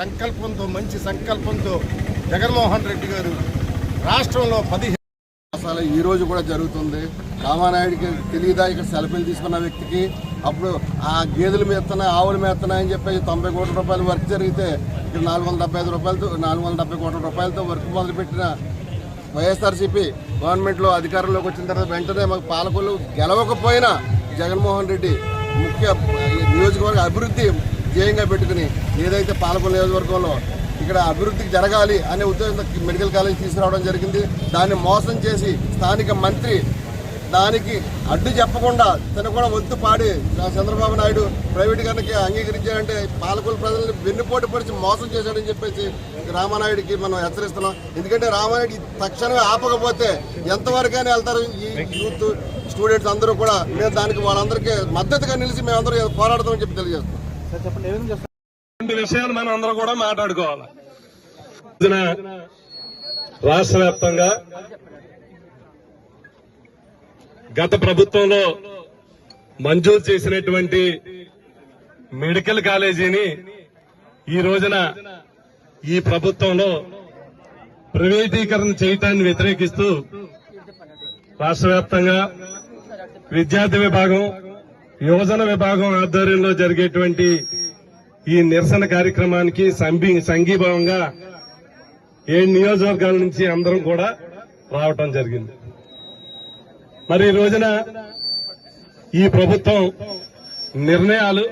సంకల్పంతో మంచి సంకల్పంతో జగన్మోహన్ రెడ్డి గారు రాష్ట్రంలో పదిహేను అసలు ఈ రోజు కూడా జరుగుతుంది. రామానాయుడికి తెలియదా? ఇక్కడ సెల్ఫీలు తీసుకున్న వ్యక్తికి. అప్పుడు ఆ గేదెలు మేస్తున్నాయి ఆవులు మేస్తున్నా అని చెప్పేసి తొంభై కోట్ల రూపాయలు వర్క్ జరిగితే ఇక్కడ నాలుగు వందల డెబ్బై ఐదు రూపాయలతో నాలుగు వందల డెబ్బై కోట్ల రూపాయలతో వర్క్ మొదలుపెట్టిన వైఎస్ఆర్సీపీ గవర్నమెంట్లో అధికారంలోకి వచ్చిన తర్వాత వెంటనే మాకు పాలకులు గెలవకపోయినా జగన్మోహన్ రెడ్డి ముఖ్య నియోజకవర్గ అభివృద్ధి ధ్యేయంగా పెట్టుకుని ఏదైతే పాలకొల్లు నియోజకవర్గంలో ఇక్కడ అభివృద్ధికి జరగాలి అనే ఉద్దేశంతో మెడికల్ కాలేజ్ తీసుకురావడం జరిగింది. దాన్ని మోసం చేసి స్థానిక మంత్రి దానికి అడ్డు చెప్పకుండా తను కూడా వంతు పాడి చంద్రబాబు నాయుడు ప్రైవేటీకరణకి అంగీకరించాడంటే పాలకుల ప్రజల్ని వెన్నుపోటు పరిచి మోసం చేశాడని చెప్పేసి రామానాయుడికి మనం హెచ్చరిస్తున్నాం. ఎందుకంటే రామానాయుడు తక్షణమే ఆపకపోతే ఎంతవరకైనా వెళ్తారు. ఈ యూత్ స్టూడెంట్స్ అందరూ కూడా మేము దానికి వాళ్ళందరికీ మద్దతుగా నిలిచి మేమందరూ పోరాడతామని చెప్పి తెలియజేస్తాం రెండు విషయాలు మనం అందరం కూడా మాట్లాడుకోవాలి. రాష్ట్ర వ్యాప్తంగా గత ప్రభుత్వంలో మంజూరు చేసినటువంటి మెడికల్ కాలేజీని ఈ రోజున ఈ ప్రభుత్వంలో ప్రైవేటీకరణ చేయటాన్ని వ్యతిరేకిస్తూ రాష్ట్ర వ్యాప్తంగా విద్యార్థి విభాగం యువజన విభాగం ఆధ్వర్యంలో జరిగేటువంటి ఈ నిరసన కార్యక్రమానికి సంబి సంఘీభావంగా ఏడు నియోజకవర్గాల నుంచి అందరం కూడా రావటం జరిగింది. మరి ఈ రోజున ఈ ప్రభుత్వం నిర్ణయాలు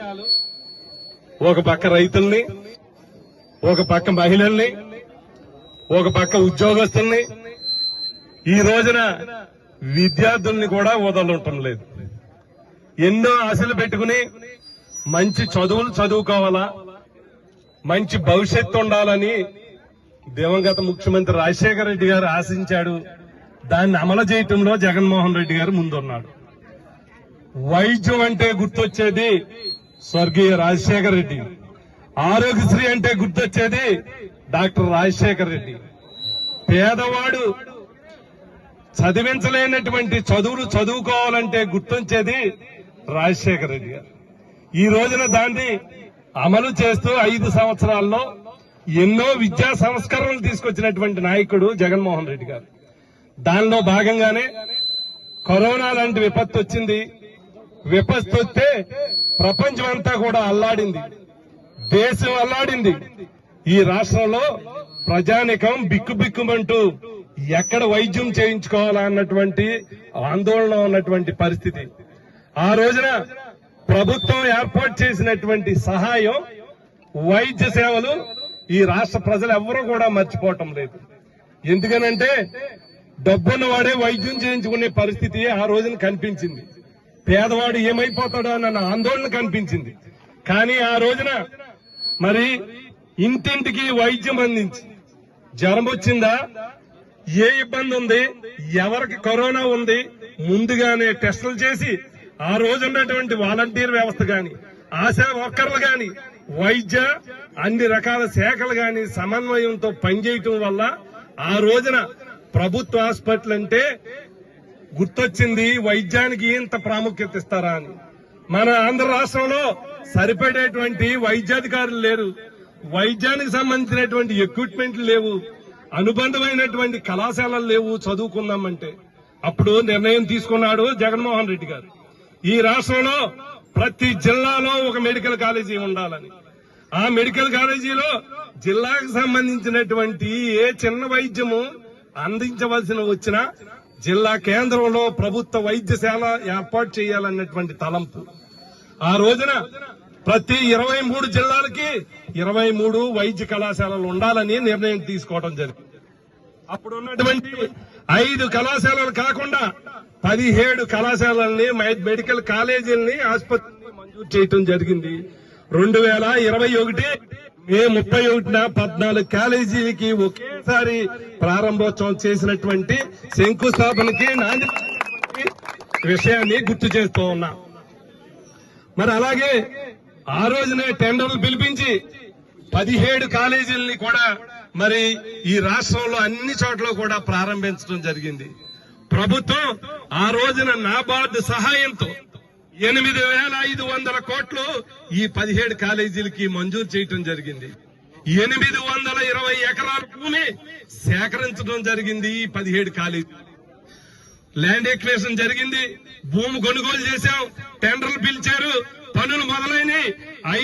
ఒక పక్క రైతుల్ని ఒక పక్క మహిళల్ని ఒక పక్క ఉద్యోగస్తుల్ని ఈ రోజున విద్యార్థుల్ని కూడా వదలటం లేదు. ఎన్నో ఆశలు పెట్టుకుని మంచి చదువులు చదువుకోవాలా మంచి భవిష్యత్తు ఉండాలని దివంగత ముఖ్యమంత్రి రాజశేఖర రెడ్డి గారు ఆశించాడు. దాన్ని అమలు చేయటంలో జగన్మోహన్ రెడ్డి గారు ముందున్నాడు. వైద్యం అంటే గుర్తొచ్చేది స్వర్గీయ రాజశేఖర రెడ్డి. ఆరోగ్యశ్రీ అంటే గుర్తొచ్చేది డాక్టర్ రాజశేఖర రెడ్డి. పేదవాడు చదివించలేనటువంటి చదువులు చదువుకోవాలంటే గుర్తొచ్చేది రాజశేఖర రెడ్డి గారు. ఈ రోజున దాన్ని అమలు చేస్తూ ఐదు సంవత్సరాల్లో ఎన్నో విద్యా సంస్కరణలు తీసుకొచ్చినటువంటి నాయకుడు జగన్మోహన్ రెడ్డి గారు. దానిలో భాగంగానే కరోనా లాంటి విపత్తు వచ్చింది. విపత్తు వస్తే ప్రపంచం అంతా కూడా అల్లాడింది. దేశం అల్లాడింది. ఈ రాష్ట్రంలో ప్రజానికం బిక్కుబిక్కుమంటూ ఎక్కడ వైద్యం చేయించుకోవాలా అన్నటువంటి ఆందోళన ఉన్నటువంటి పరిస్థితి. ఆ రోజున ప్రభుత్వం ఏర్పాటు చేసినటువంటి సహాయం వైద్య సేవలు ఈ రాష్ట్ర ప్రజలు ఎవరూ కూడా మర్చిపోవటం లేదు. ఎందుకనంటే డబ్బున్న వాడే వైద్యం చేయించుకునే పరిస్థితి ఆ రోజున కనిపించింది. పేదవాడు ఏమైపోతాడో అన్న ఆందోళన కనిపించింది. కానీ ఆ రోజున మరి ఇంటింటికి వైద్యం అందించి జ్వరం వచ్చిందా? ఏ ఇబ్బంది ఉంది ఎవరికి కరోనా ఉంది? ముందుగానే టెస్టులు చేసి ఆ రోజు ఉన్నటువంటి వాలంటీర్ వ్యవస్థ గాని ఆశా వర్కర్లు గాని వైద్య అన్ని రకాల శాఖలు గాని సమన్వయంతో పనిచేయటం వల్ల ఆ రోజున ప్రభుత్వ హాస్పిటల్ అంటే గుర్తొచ్చింది వైద్యానికి ఇంత ప్రాముఖ్యత ఇస్తారా అని. మన ఆంధ్ర రాష్ట్రంలో సరిపడేటువంటి వైద్యాధికారులు లేరు. వైద్యానికి సంబంధించినటువంటి ఎక్విప్మెంట్లు లేవు. అనుబంధమైనటువంటి కళాశాలలు లేవు చదువుకుందామంటే. అప్పుడు నిర్ణయం తీసుకున్నాడు జగన్మోహన్ రెడ్డి గారు. ఈ రాష్ట్రంలో ప్రతి జిల్లాలో ఒక మెడికల్ కాలేజీ ఉండాలని. ఆ మెడికల్ కాలేజీలో జిల్లాకు సంబంధించినటువంటి ఏ చిన్న వైద్యము అందించవలసిన వచ్చినా జిల్లా కేంద్రంలో ప్రభుత్వ వైద్యశాల ఏర్పాటు చేయాలన్నటువంటి తలంపు. ఆ రోజున ప్రతి ఇరవై మూడు జిల్లాలకి ఇరవై మూడు వైద్య కళాశాలలు ఉండాలని నిర్ణయం తీసుకోవడం జరిగింది. అప్పుడు ఉన్నటువంటి ఐదు కళాశాలలు కాకుండా పదిహేడు కళాశాలల్ని మెడికల్ కాలేజీల్ని ఆసుపత్రిని మంజూరు చేయటం జరిగింది. రెండు వేల ఇరవై ఒకటి మే ముప్పై ఒకటిన పద్నాలుగు కాలేజీలకి ఒకేసారి ప్రారంభోత్సవం చేసినటువంటి శంకుస్థాపనకి నాంది విషయాన్ని గుర్తు చేస్తూ ఉన్నా. మరి అలాగే ఆ రోజునే టెండర్లు పిలిపించి పదిహేడు కాలేజీలని కూడా మరి ఈ రాష్ట్రంలో అన్ని చోట్ల కూడా ప్రారంభించడం జరిగింది. ప్రభుత్వం ఆ రోజున నాబార్డు సహాయంతో ఎనిమిది వేల ఐదు వందల కోట్లు ఈ పదిహేడు కాలేజీలకి మంజూరు చేయటం జరిగింది. ఎనిమిది వందల ఇరవై ఎకరాల భూమి సేకరించడం జరిగింది ఈ పదిహేడు కాలేజీ. ల్యాండ్ ఎక్వేషన్ జరిగింది. భూమి కొనుగోలు చేశాం. టెండర్లు పిలిచారు. పనులు మొదలైనవి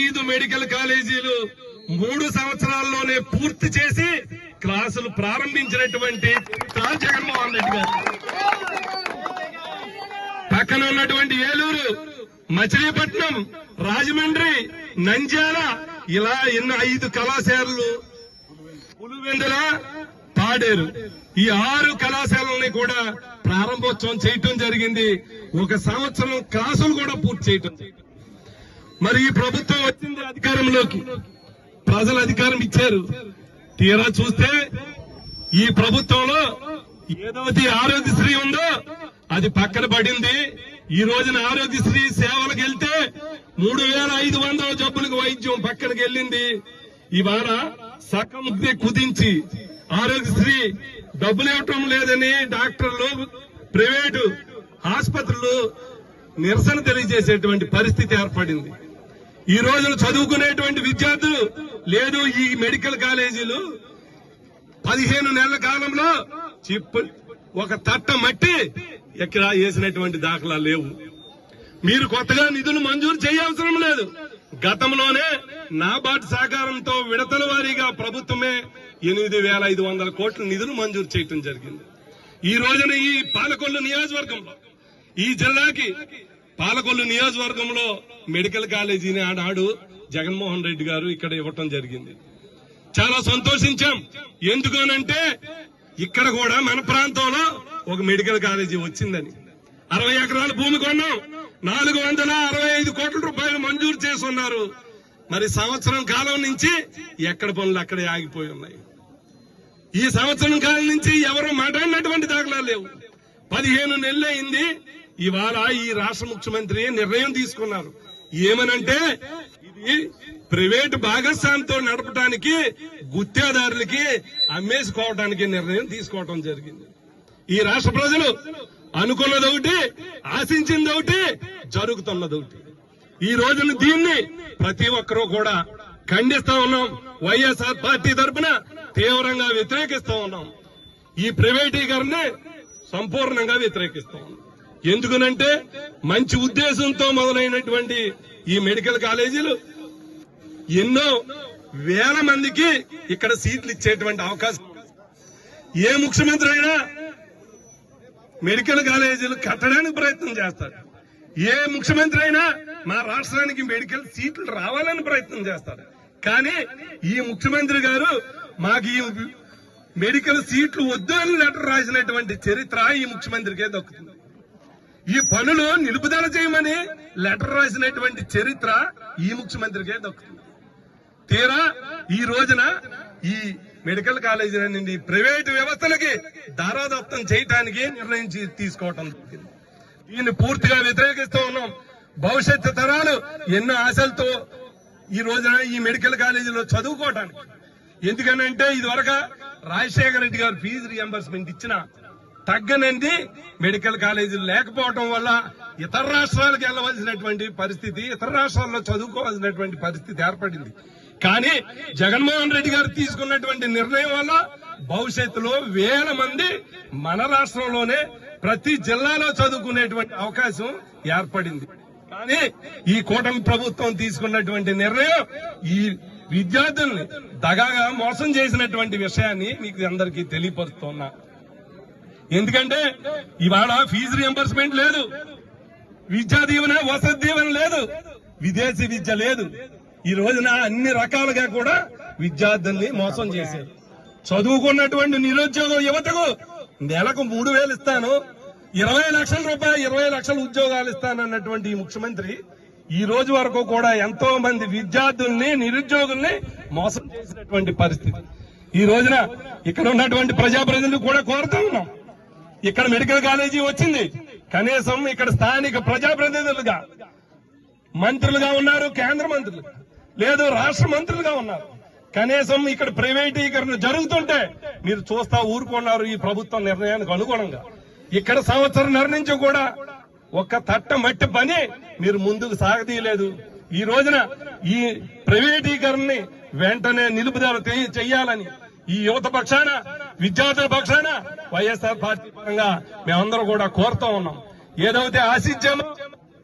ఐదు మెడికల్ కాలేజీలు మూడు సంవత్సరాల్లోనే పూర్తి చేసి క్లాసులు ప్రారంభించినటువంటి జగన్మోహన్ రెడ్డి గారు. పక్కన ఉన్నటువంటి ఏలూరు మచిలీపట్నం రాజమండ్రి నంద్యాల ఇలా ఎన్నో ఐదు కళాశాలలు పులివెందుల పాడేరు. ఈ ఆరు కళాశాలని కూడా ప్రారంభోత్సవం చేయటం జరిగింది. ఒక సంవత్సరం క్లాసులు కూడా పూర్తి చేయటం మరి ఈ ప్రభుత్వం వచ్చింది అధికారంలోకి. ప్రజలు అధికారం ఇచ్చారు. తీరా చూస్తే ఈ ప్రభుత్వంలో ఏదైతే ఆరోగ్యశ్రీ ఉందో అది పక్కన పడింది. ఈ రోజున ఆరోగ్యశ్రీ సేవలకు వెళ్తే మూడు వేల ఐదు వందల జబ్బులకు వైద్యం పక్కనకి వెళ్ళింది. ఇవాళ సగం కుదించి ఆరోగ్యశ్రీ డబ్బులు ఇవ్వటం లేదని డాక్టర్లు ప్రైవేటు ఆసుపత్రులు నిరసన తెలియజేసేటువంటి పరిస్థితి ఏర్పడింది. ఈ రోజున చదువుకునేటువంటి విద్యార్థులు లేదు ఈ మెడికల్ కాలేజీలు. పదిహేను నెలల కాలంలో చిప్పు ఒక తట్ట మట్టి ఎక్కడ వేసినటువంటి దాఖలా లేవు. మీరు కొత్తగా నిధులు మంజూరు చేయవసరం లేదు. గతంలోనే నాబార్డు సహకారంతో విడతల వారీగా ప్రభుత్వమే ఎనిమిది వేల ఐదు వందల కోట్ల నిధులు మంజూరు చేయటం జరిగింది. ఈ రోజున ఈ పాలకొల్లు నియోజకవర్గంలో ఈ జిల్లాకి పాలకొల్లు నియోజకవర్గంలో మెడికల్ కాలేజీని ఆనాడు జగన్మోహన్ రెడ్డి గారు ఇక్కడ ఇవ్వటం జరిగింది. చాలా సంతోషించాం. ఎందుకనంటే ఇక్కడ కూడా మన ప్రాంతంలో ఒక మెడికల్ కాలేజీ వచ్చిందని. అరవై ఎకరాల భూమి కొన్నాం. నాలుగు వందల అరవై ఐదు కోట్ల రూపాయలు మంజూరు చేసున్నారు మరి సంవత్సరం కాలం నుంచి ఎక్కడ పనులు అక్కడే ఆగిపోయి ఉన్నాయి. ఈ సంవత్సరం కాలం నుంచి ఎవరు మాట్లాడినటువంటి దాఖలాలు లేవు. పదిహేను నెలలు అయింది ఇవాళ ఈ రాష్ట్ర ముఖ్యమంత్రి నిర్ణయం తీసుకున్నారు? ఏమనంటే ఇది ప్రైవేట్ భాగస్వామితో నడపడానికి గుత్తేదారులకి అమ్మేసుకోవడానికి నిర్ణయం తీసుకోవటం జరిగింది. ఈ రాష్ట్ర ప్రజలు అనుకున్నది ఒకటి ఆశించింది ఒకటి జరుగుతున్నది ఒకటి. ఈ రోజున దీన్ని ప్రతి ఒక్కరూ కూడా ఖండిస్తా ఉన్నాం. వైఎస్ఆర్ పార్టీ తరఫున తీవ్రంగా వ్యతిరేకిస్తా ఉన్నాం. ఈ ప్రైవేటీకరణ సంపూర్ణంగా వ్యతిరేకిస్తా ఉన్నాం. ఎందుకనంటే మంచి ఉద్దేశంతో మొదలైనటువంటి ఈ మెడికల్ కాలేజీలు ఎన్నో వేల మందికి ఇక్కడ సీట్లు ఇచ్చేటువంటి అవకాశం. ఉంది. ఏ ముఖ్యమంత్రి అయినా మెడికల్ కాలేజీలు కట్టడానికి ప్రయత్నం చేస్తారు. ఏ ముఖ్యమంత్రి అయినా మా రాష్ట్రానికి మెడికల్ సీట్లు రావాలని ప్రయత్నం చేస్తారు. కానీ ఈ ముఖ్యమంత్రి గారు మాకు ఈ మెడికల్ సీట్లు వద్దు అని లెటర్ రాసినటువంటి చరిత్ర ఈ ముఖ్యమంత్రికే దక్కుతుంది. ఈ పనులు నిలుపుదల చేయమని లెటర్ రాసినటువంటి చరిత్ర ఈ ముఖ్యమంత్రికే దక్కుతుంది. తీరా ఈ రోజున ఈ మెడికల్ కాలేజీ నుండి ప్రైవేటు వ్యవస్థలకి దారాదప్తం చేయటానికి నిర్ణయించి తీసుకోవటం దీన్ని పూర్తిగా వ్యతిరేకిస్తూ ఉన్నాం. భవిష్యత్తు తరాలు ఎన్నో ఆశలతో ఈ రోజున ఈ మెడికల్ కాలేజీలో చదువుకోవటానికి. ఎందుకనంటే ఇదివరకు రాజశేఖర రెడ్డి గారు ఫీజు రియంబర్స్మెంట్ ఇచ్చిన తగ్గనంది మెడికల్ కాలేజీలు లేకపోవటం వల్ల ఇతర రాష్ట్రాలకు వెళ్ళవలసినటువంటి పరిస్థితి ఇతర రాష్ట్రాల్లో చదువుకోవాల్సినటువంటి పరిస్థితి ఏర్పడింది. కానీ జగన్మోహన్ రెడ్డి గారు తీసుకున్నటువంటి నిర్ణయం వల్ల భవిష్యత్తులో వేల మంది మన రాష్ట్రంలోనే ప్రతి జిల్లాలో చదువుకునేటువంటి అవకాశం ఏర్పడింది. కానీ ఈ కూటమి ప్రభుత్వం తీసుకున్నటువంటి నిర్ణయం ఈ విద్యార్థుల్ని దగాగా మోసం చేసినటువంటి విషయాన్ని మీకు అందరికీ తెలియపరుస్తున్నా. ఎందుకంటే ఇవాళ ఫీజు రియంబర్స్మెంట్ లేదు. విద్యా దీవెన వసతి దీవెన లేదు. విదేశీ విద్య లేదు. ఈ రోజున అన్ని రకాలుగా కూడా విద్యార్థుల్ని మోసం చేశారు. చదువుకున్నటువంటి నిరుద్యోగ యువతకు నెలకు మూడు వేలు ఇస్తాను. ఇరవై లక్షల రూపాయలు ఇరవై లక్షల ఉద్యోగాలు ఇస్తానన్నటువంటి ఈ ముఖ్యమంత్రి ఈ రోజు వరకు కూడా ఎంతో మంది విద్యార్థుల్ని నిరుద్యోగుల్ని మోసం చేసినటువంటి పరిస్థితి. ఈ రోజున ఇక్కడ ఉన్నటువంటి ప్రజాప్రతినిధులు కూడా కోరుతా ఉన్నాం. ఇక్కడ మెడికల్ కాలేజీ వచ్చింది. కనీసం ఇక్కడ స్థానిక ప్రజాప్రతినిధులుగా మంత్రులుగా ఉన్నారు కేంద్ర మంత్రులు. లేదు రాష్ట్ర మంత్రులుగా ఉన్నారు. కనీసం ఇక్కడ ప్రైవేటీకరణ జరుగుతుంటే మీరు చూస్తా ఊరుకున్నారు ఈ ప్రభుత్వం నిర్ణయానికి అనుగుణంగా. ఇక్కడ సంవత్సరం నుంచి కూడా ఒక్క తట్ట మట్టి పని మీరు ముందుకు సాగదీయలేదు ఈ రోజున ఈ ప్రైవేటీకరణని వెంటనే నిలుపుదల చేయాలని ఈ యువత పక్షాన విద్యార్థుల పక్షాన వైఎస్ఆర్ పార్టీ పరంగా మేమందరం కూడా కోరుతూ ఉన్నాం. ఏదైతే ఆశించామో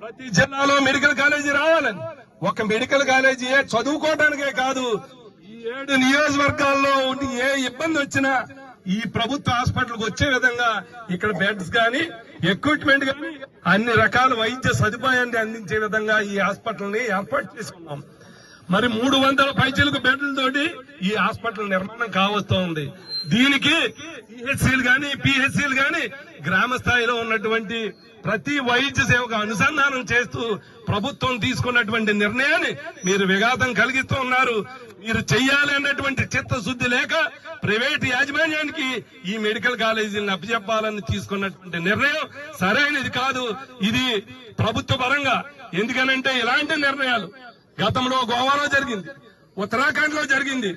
ప్రతి జిల్లాలో మెడికల్ కాలేజీ రావాలని. ఒక మెడికల్ కాలేజీ చదువుకోవడానికే కాదు ఈ ఏడు నియోజకవర్గాల్లో ఉండి ఏ ఇబ్బంది వచ్చినా ఈ ప్రభుత్వ హాస్పిటల్కి వచ్చే విధంగా ఇక్కడ బెడ్స్ కానీ ఎక్విప్మెంట్ కానీ అన్ని రకాల వైద్య సదుపాయాన్ని అందించే విధంగా ఈ హాస్పిటల్ని ఏర్పాటు చేసుకున్నాం. మరి మూడు వందల పైచలకు బెడ్లతోటి ఈ హాస్పిటల్ నిర్మాణం కావస్తోంది. దీనికి పిహెచ్సీలు గాని పిహెచ్సీలు గాని గ్రామ స్థాయిలో ఉన్నటువంటి ప్రతి వైద్య సేవకు అనుసంధానం చేస్తూ ప్రభుత్వం తీసుకున్నటువంటి నిర్ణయాన్ని మీరు విఘాతం కలిగిస్తూ ఉన్నారు. మీరు చెయ్యాలి అన్నటువంటి చిత్తశుద్ధి లేక ప్రైవేట్ యాజమాన్యానికి ఈ మెడికల్ కాలేజీని అప్పచెప్పాలని తీసుకున్నటువంటి నిర్ణయం సరైనది కాదు. ఇది ప్రభుత్వ పరంగా. ఎందుకనంటే ఇలాంటి నిర్ణయాలు గతంలో గోవాలో జరిగింది ఉత్తరాఖండ్లో జరిగింది.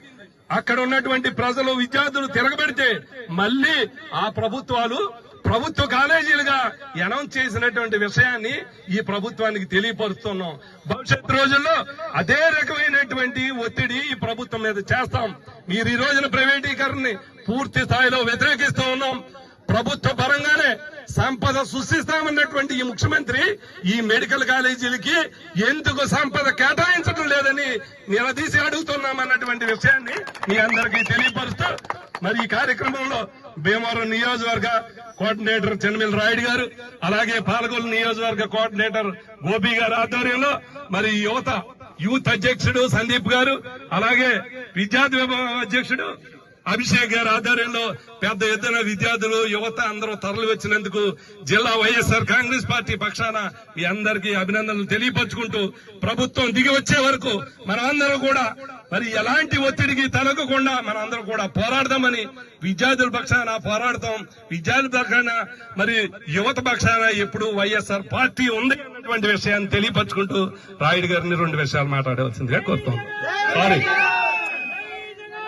అక్కడ ఉన్నటువంటి ప్రజలు విద్యార్థులు తిరగబెడితే మళ్ళీ ఆ ప్రభుత్వాలు ప్రభుత్వ కాలేజీలుగా అనౌన్స్ చేసినటువంటి విషయాన్ని ఈ ప్రభుత్వానికి తెలియపరుస్తున్నాం. భవిష్యత్ రోజుల్లో అదే రకమైనటువంటి ఒత్తిడి ఈ ప్రభుత్వం మీద చేస్తాం. మీరు ఈ రోజున ప్రైవేటీకరణని పూర్తి స్థాయిలో వ్యతిరేకిస్తూ ఉన్నాం. ప్రభుత్వ పరంగానే సంపద సృష్టిస్తామన్నటువంటి ఈ ముఖ్యమంత్రి ఈ మెడికల్ కాలేజీలకి ఎందుకు సంపద కేటాయించడం లేదని నిలదీసి అడుగుతున్నామన్నటువంటి విషయాన్ని మీ అందరికీ తెలియపరుస్తూ మరి ఈ కార్యక్రమంలో భీమవరం నియోజకవర్గ కోఆర్డినేటర్ చెన్నమిల్ రాయుడు గారు అలాగే పాలకొల్లు నియోజకవర్గ కోఆర్డినేటర్ గోపి గారి ఆధ్వర్యంలో మరి యువత యూత్ అధ్యక్షుడు సందీప్ గారు అలాగే విద్యార్థి విభాగం అధ్యక్షుడు అభిషేక్ గారి ఆధ్వర్యంలో పెద్ద ఎత్తున విద్యార్థులు యువత అందరూ తరలి వచ్చినందుకు జిల్లా వైఎస్ఆర్ కాంగ్రెస్ పార్టీ పక్షాన మీ అందరికీ అభినందనలు తెలియపరుచుకుంటూ ప్రభుత్వం దిగి వచ్చే వరకు మనమందరం కూడా మరి ఎలాంటి ఒత్తిడికి తలగకుండా మనందరం కూడా పోరాడదామని విద్యార్థుల పక్షాన పోరాడతాం. విద్యార్థుల పక్షాన మరి యువత పక్షాన ఎప్పుడు వైఎస్ఆర్ పార్టీ ఉంది అన్నటువంటి విషయాన్ని తెలియపరుచుకుంటూ రాయుడు గారిని రెండు విషయాలు మాట్లాడవలసిందిగా కోరుతాం సారీ.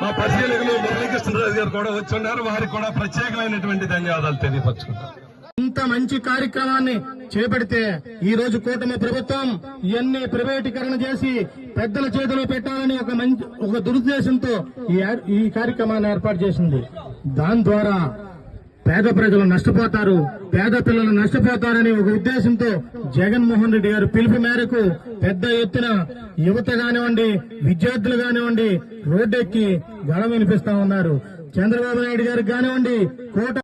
మా పరిశీలకులు మురళీకృష్ణరాజు గారు కూడా వచ్చిన్నారు. వారికి కూడా ప్రత్యేకమైనటువంటి ధన్యవాదాలు తెలియపరచుకుంటాం ఇంత మంచి కార్యక్రమాన్ని చేపడితే ఈ రోజు కూటమి ప్రభుత్వం ఇవన్నీ ప్రైవేటీకరణ చేసి పెద్దల చేతిలో పెట్టాలని ఒక మంచి ఒక దురుద్దేశంతో ఈ కార్యక్రమాన్ని ఏర్పాటు చేసింది. దాని ద్వారా పేద ప్రజలు నష్టపోతారు. పేద పిల్లలు నష్టపోతారని ఒక ఉద్దేశంతో జగన్మోహన్ రెడ్డి గారు పిలుపు మేరకు పెద్ద ఎత్తున యువత కానివ్వండి విద్యార్థులు కానివ్వండి రోడ్డెక్కి గళం వినిపిస్తా ఉన్నారు. చంద్రబాబు నాయుడు గారికి కానివ్వండి కోట